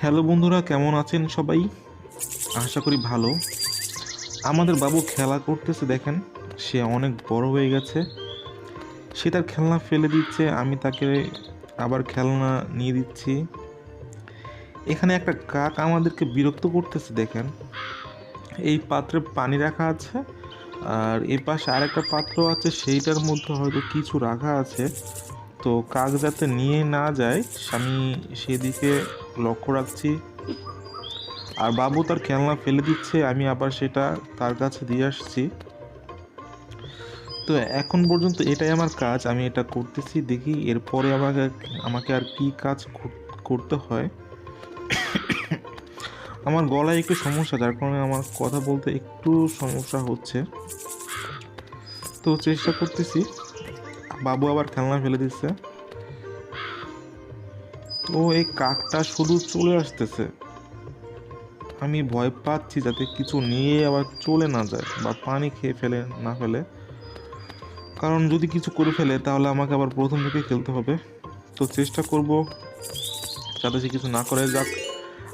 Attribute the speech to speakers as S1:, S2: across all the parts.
S1: Hello বন্ধুরা, কেমন আছেন সবাই? আশা করি ভালো। আমাদের বাবু খেলা করতেছে দেখেন, সে অনেক বড় হয়ে গেছে। সে তার খেলনা ফেলে দিচ্ছে, আমি তাকে আবার খেলনা নিয়ে দিচ্ছি। এখানে একটা কাক আমাদেরকে বিরক্ত করতেছে দেখেন। এই পাত্রে পানি রাখা আছে, আর এ পাশে আরেকটা পাত্র আছে, সেইটার মধ্যে হয়তো কিছু রাখা আছে। তো কাক যাতে নিয়ে না যায় আমি সেদিকে লক্ষ্য রাখছি। আর বাবু তার খেলনা ফেলে দিচ্ছে, আমি আবার সেটা তার কাছে দিয়ে আসছি। তো এখন পর্যন্ত এটাই আমার কাজ, আমি এটা করতেছি, দেখি এরপরে আমাকে আমাকে আর কি কাজ করতে হয়। আমার গলায় একটু সমস্যা, যার কারণে আমার কথা বলতে একটু সমস্যা হচ্ছে। তো চেষ্টা করতেছি। বাবু আবার খেলনা ফেলে দিচ্ছে। তো এই কাকটা শুধু চলে আসতেছে। আমি ভয় পাচ্ছি যাতে কিছু নিয়ে আবার চলে না যায় বা পানি খেয়ে ফেলে, না ফেলে। কারণ যদি কিছু করে ফেলে, তাহলে আমাকে আবার প্রথম থেকে খেলতে হবে। তো চেষ্টা করব যাতে সে কিছু না করে। যাক,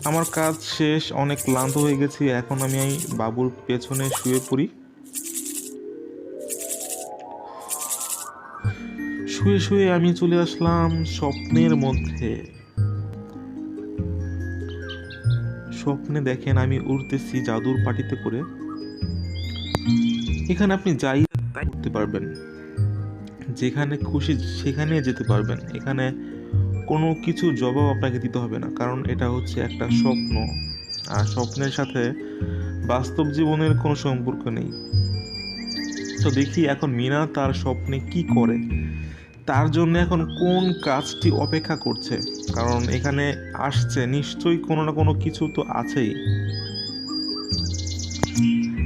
S1: আমার কাজ শেষ, অনেক ক্লান্ত হয়ে গেছি। এখন আমি এই বাবুর পেছনে শুয়ে পড়ি। শুয়ে শুয়ে আমি চলে আসলাম স্বপ্নের মধ্যে। স্বপ্নে দেখেন আমি উড়তেছি জাদুর পাটিতে করে। এখানে আপনি যাই করতে পারবেন। যেখানে খুশি সেখানে যেতে পারবেন। এখানে কোনো কিছু জবাব আপনাকে দিতে হবে না, কারণ এটা হচ্ছে একটা স্বপ্ন। আর স্বপ্নের সাথে বাস্তব জীবনের কোনো সম্পর্ক নেই। তো দেখি এখন মিনা তার স্বপ্নে কি করে। তার জন্য এখন কোন কাজটি অপেক্ষা করছে? কারণ এখানে আসছে, নিশ্চয়ই কোনো না কোনো কিছু তো আছেই।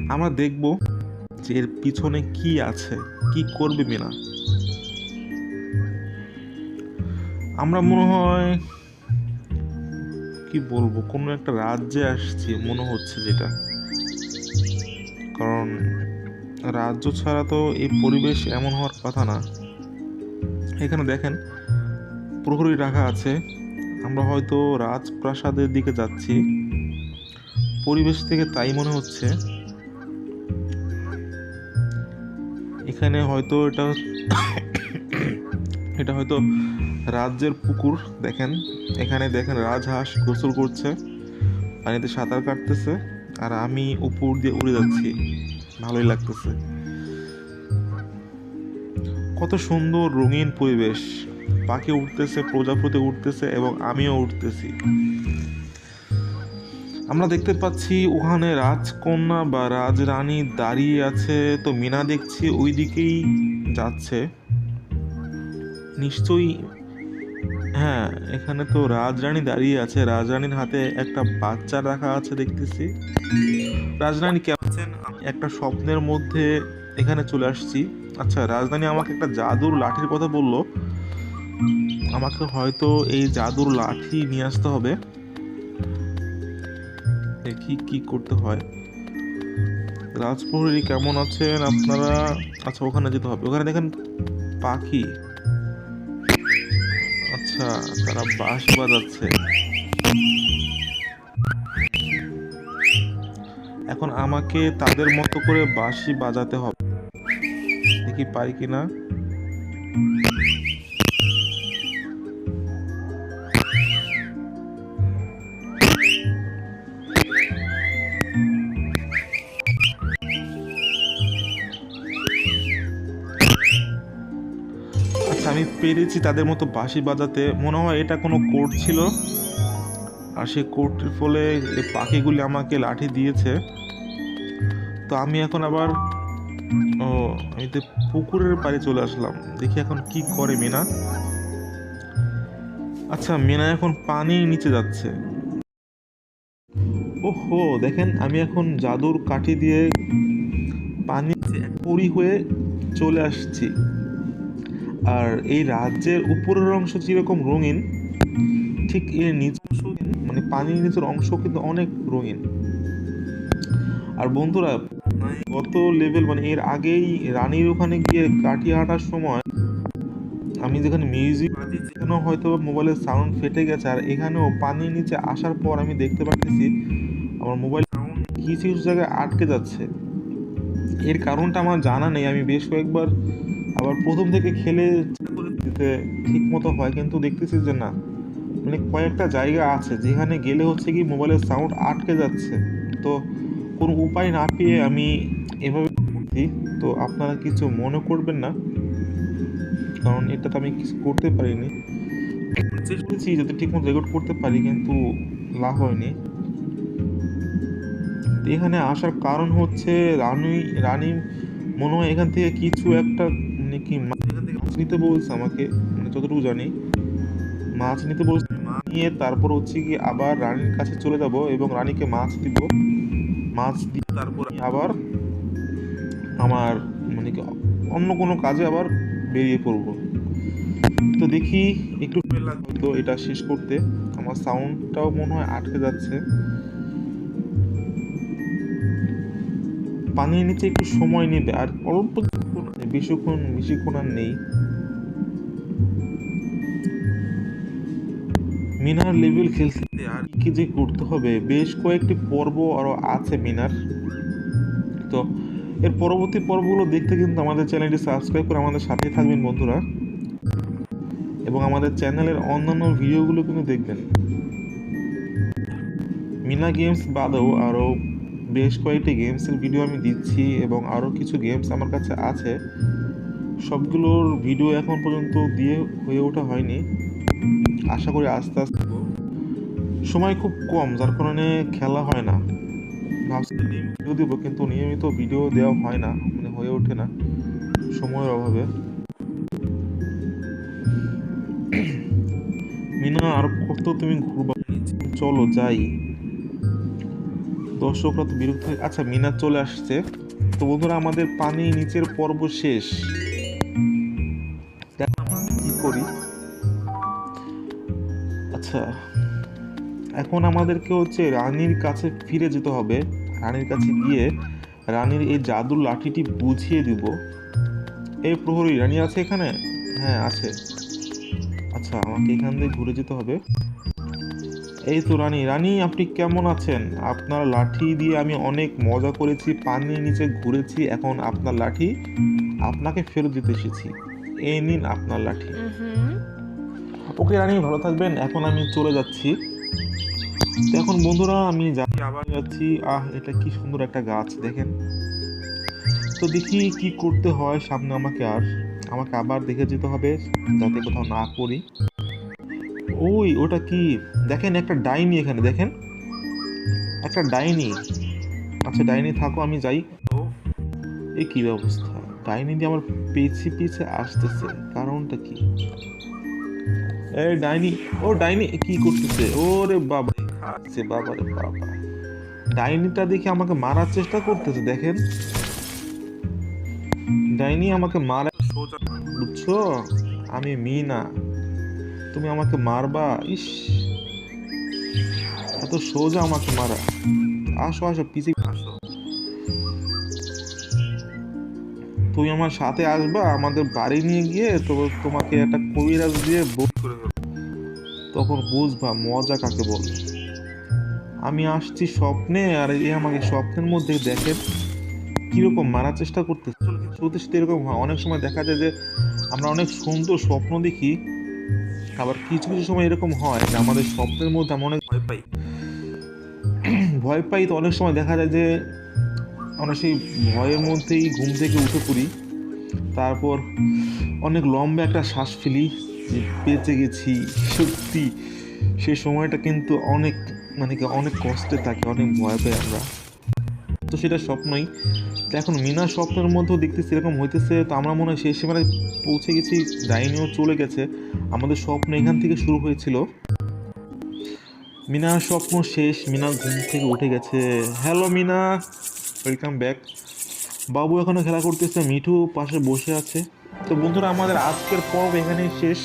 S1: আমরা দেখব যে এর পিছনে কি আছে, কি করবে মিনা। আমরা মনে হয়, কি বলব, কোনো একটা রাজ্যে আসছি মনে হচ্ছে যেটা। কারণ রাজ্য ছাড়া তো এই পরিবেশ এমন হওয়ার কথা না। এখানে দেখেন প্রহরী রাখা আছে। আমরা হয়তো রাজপ্রাসাদের দিকে যাচ্ছি। পরিবেশ থেকে তাই মনে হচ্ছে। এখানে হয়তো এটা এটা হয়তো রাজ্যের পুকুর, দেখেন। এখানে দেখেন রাজহাঁস গোসল করছে, পানিতে সাঁতার কাটতেছে, আর আমি উপর দিয়ে উড়ে যাচ্ছি। ভালোই লাগতেছে। কত সুন্দর রঙিন পরিবেশ। পাখি উঠতেছে প্রজাপতি উঠতেছে এবং আমিও উঠতেছি আমরা দেখতে পাচ্ছি ওখানে রাজকন্যা বা রাজরানী দাঁড়িয়ে আছে, তো মিনা দেখছি ওই দিকেই যাচ্ছে। নিশ্চয়ই হ্যাঁ এখানে তো রাজরানী দাঁড়িয়ে আছে। রাজরানীর হাতে একটা বাচ্চা রাখা আছে দেখতেছি। রাজরানী কেমন একটা স্বপ্নের মধ্যে এখানে চলে আসছি। আচ্ছা রাজধানী আমাকে একটা জাদুর লাঠির কথা বলল। আমাকে হয়তো এই জাদুর লাঠি নিয়ে আসতে হবে। দেখি কি করতে হয়। রাজপ্রহরী কেমন আছেন আপনারা? আচ্ছা ওখানে যেতে হবে। ওখানে দেখেন পাখি। আচ্ছা তারা বাস বাজাচ্ছে। এখন আমাকে তাদের মতো করে বাঁশি বাজাতে হবে। দেখি পারি কিনা। আচ্ছা আমি পেরেছি তাদের মতো বাঁশি বাজাতে। মনে হয় এটা কোনো কোর্ট ছিল। আর সেই কোর্টের ফলে পাখিগুলি আমাকে লাঠি দিয়েছে। তো আমি এখন আবার, ও আমি তো পুকুরের পাড়ে চলে আসলাম। দেখি এখন কি করে মিনা। আচ্ছা মিনা এখন পানির নিচে যাচ্ছে। ওহো, দেখেন, আমি এখন জাদুর কাঠি দিয়ে পানি পরি হয়ে চলে আসছি। আর এই রাজ্যের উপরের অংশ যেরকম রঙিন, ঠিক এর নিচ মানে পানির নিচের অংশ কিন্তু অনেক রঙিন। আর বন্ধুরা গত লেভেল মানে এর আগেই রানীর ওখানে গিয়ে কাটিয়ে হাঁটার সময় আমি যেখানে মিউজিক বাজি সেখানেও হয়তো মোবাইলের সাউন্ড ফেটে গেছে আর এখানেও পানির নিচে আসার পর আমি দেখতে পাচ্ছি আমার মোবাইল সাউন্ড কিছু কিছু জায়গায় আটকে যাচ্ছে। এর কারণটা আমার জানা নেই, আমি বেশ কয়েকবার আবার প্রথম থেকে খেলে দিতে ঠিক মতো হয়, কিন্তু দেখতেছি যে না। মানে কয়েকটা জায়গা আছে, যেখানে গেলে হচ্ছে কি মোবাইলের সাউন্ড আটকে যাচ্ছে। তো কোনো উপায় না পেয়ে আমি এভাবে করছি তো আপনারা কিছু মনে করবেন না, কারণ এটা তো আমি কিছু করতে পারিনি। করেছি যাতে ঠিকমতো রেকর্ড করতে পারি, কিন্তু লাভ হয়নি। এখানে আসার কারণ হচ্ছে রানী রানী মনে হয় এখান থেকে কিছু একটা মানে কি মাছ নিতে বলছে আমাকে মানে যতটুকু জানি। মাছ নিতে বলছে, নিয়ে তারপর হচ্ছে কি আবার রানীর কাছে চলে যাব এবং রানীকে মাছ দিব। মাছ দিয়ে তারপর আবার আমার মানে অন্য কোনো কাজে আবার বেরিয়ে পড়ব। তো দেখি একটু সময় লাগবে তো এটা শেষ করতে। আমার সাউন্ডটাও মনে হয় আটকে যাচ্ছে। পানির নিচে একটু সময় নেবে, আর অল্প বেশিক্ষণ বেশিক্ষণ আর নেই। মিনার লেভেল খেলতে আর কি যে করতে হবে, বেশ কয়েকটি পর্ব আরও আছে মিনার। তো এর পরবর্তী পর্বগুলো দেখতে কিন্তু আমাদের চ্যানেলটি সাবস্ক্রাইব করে আমাদের সাথে থাকবেন বন্ধুরা। এবং আমাদের চ্যানেলের অন্যান্য ভিডিওগুলো কিন্তু দেখবেন। মিনা গেমস বাদেও আরও বেশ কয়েকটি গেমসের ভিডিও আমি দিচ্ছি এবং আরও কিছু গেমস আমার কাছে আছে। সবগুলোর ভিডিও এখন পর্যন্ত দিয়ে হয়ে ওঠা হয়নি। আশা করি আস্তে আস্তে সময় খুব কম, যার কারণে খেলা হয় না। ভাবছি ভিডিও দেবো, কিন্তু নিয়মিত ভিডিও দেওয়া হয় না মানে হয়ে ওঠে না সময়ের অভাবে। মিনা, আর কত তুমি ঘুরবা? চলো যাই। দর্শকরা তো বিরক্ত আচ্ছা মিনা চলে আসছে। তো বন্ধুরা, আমাদের পানি নিচের পর্ব শেষ। আচ্ছা এখন আমাদেরকে হচ্ছে রানীর কাছে ফিরে যেতে হবে। রানীর কাছে গিয়ে রানীর এই জাদুর লাঠিটি বুঝিয়ে দিব। এই প্রহরী, রানী আছে এখানে? হ্যাঁ আছে। আচ্ছা আমাকে এখান দিয়ে ঘুরে যেতে হবে। এই তো রানী রানী আপনি কেমন আছেন? আপনার লাঠি দিয়ে আমি অনেক মজা করেছি, পানির নিচে ঘুরেছি, এখন আপনার লাঠি, আপনাকে ফেরত দিতে এসেছি। এই নিন আপনার লাঠি। ওকে রানী, ভালো থাকবেন। এখন আমি চলে যাচ্ছি। এখন বন্ধুরা, আমি যাচ্ছি, আবার যাচ্ছি। আহ, এটা কি সুন্দর একটা গাছ, দেখেন। তো দেখি কি করতে হয় সামনে আমাকে আর। আমাকে আবার দেখে যেতে হবে, যাতে কোথাও না পড়ি। ওই, ওটা কি? দেখেন, একটা ডাইনি এখানে, দেখেন। একটা ডাইনি। আচ্ছা ডাইনি থাকো, আমি যাই। এ কি ব্যবস্থা? ডাইনি দিয়ে আমার পিছে পিছে আসতেছে, কারণটা কি? এই ডাইনি ও ডাইনি কি করতেছে? ওরে বাবা খাচ্ছে বাবা রে বাবা। ডাইনিটা দেখে আমাকে মারার চেষ্টা করতেছে দেখেন। ডাইনি আমাকে মারা সোজা বুঝছ? আমি মিনা। তুমি আমাকে মারবা? ইস। এত সোজা আমাকে মারা। আসো আসো পিছে তুমি আমার সাথে আসবা, আমাদের বাড়ি নিয়ে গিয়ে তো তোমাকে একটা কবিরাজ দিয়ে বই করে দেবো তখন বুঝবা মজা কাকে বলে। আমি আসছি স্বপ্নে, আর এ আমাকে স্বপ্নের মধ্যে দেখেন কীরকম মারার চেষ্টা করতে সত্যি সত্যি এরকম হয়? অনেক সময় দেখা যায় যে আমরা অনেক সুন্দর স্বপ্ন দেখি, আবার কিছু কিছু সময় এরকম হয় যে আমাদের স্বপ্নের মধ্যে আমরা অনেক ভয় পাই। ভয় পাই তো অনেক সময় দেখা যায় যে আমরা সেই ভয়ের মধ্যেই ঘুম থেকে উঠে পড়ি। তারপর অনেক লম্বা একটা শ্বাস ফেলি যে বেঁচে গেছি, সত্যি। সেই সময়টা কিন্তু অনেক মানে কি অনেক কষ্টে থাকে, অনেক ভয় পাই আমরা। তো সেটা স্বপ্নই। তো এখন মিনা স্বপ্নের মধ্যেও দেখতেছি এরকম হইতেছে, তো আমরা মনে হয় শেষ সীমানায় পৌঁছে গেছি, ডাইনিও চলে গেছে। আমাদের স্বপ্ন এখান থেকে শুরু হয়েছিল। মিনার স্বপ্ন শেষ, মিনা ঘুম থেকে উঠে গেছে। হ্যালো মিনা! ওয়েলকাম ব্যাক বাবু এখনও খেলা করতেছে, মিঠু পাশে বসে আছে। তো বন্ধুরা, আমাদের আজকের পর্ব এখানেই শেষ।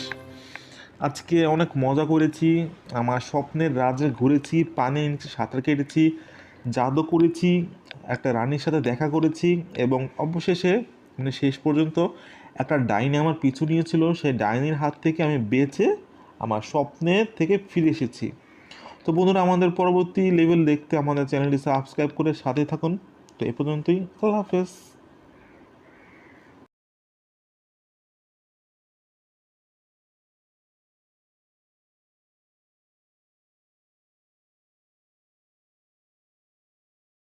S1: আজকে অনেক মজা করেছি, আমার স্বপ্নের রাজ্যে ঘুরেছি নিচে সাঁতার কেটেছি, জাদু করেছি, একটা রানীর সাথে দেখা করেছি এবং অবশেষে মানে শেষ পর্যন্ত একটা ডাইনি আমার পিছু নিয়েছিল। সেই ডাইনির হাত থেকে আমি বেঁচে আমার স্বপ্নের থেকে ফিরে এসেছি। তো বন্ধুরা, আমাদের পরবর্তী লেভেল দেখতে আমাদের চ্যানেলটি সাবস্ক্রাইব করে সাথে থাকুন। তো এ পর্যন্তই আল্লাহ হাফেজ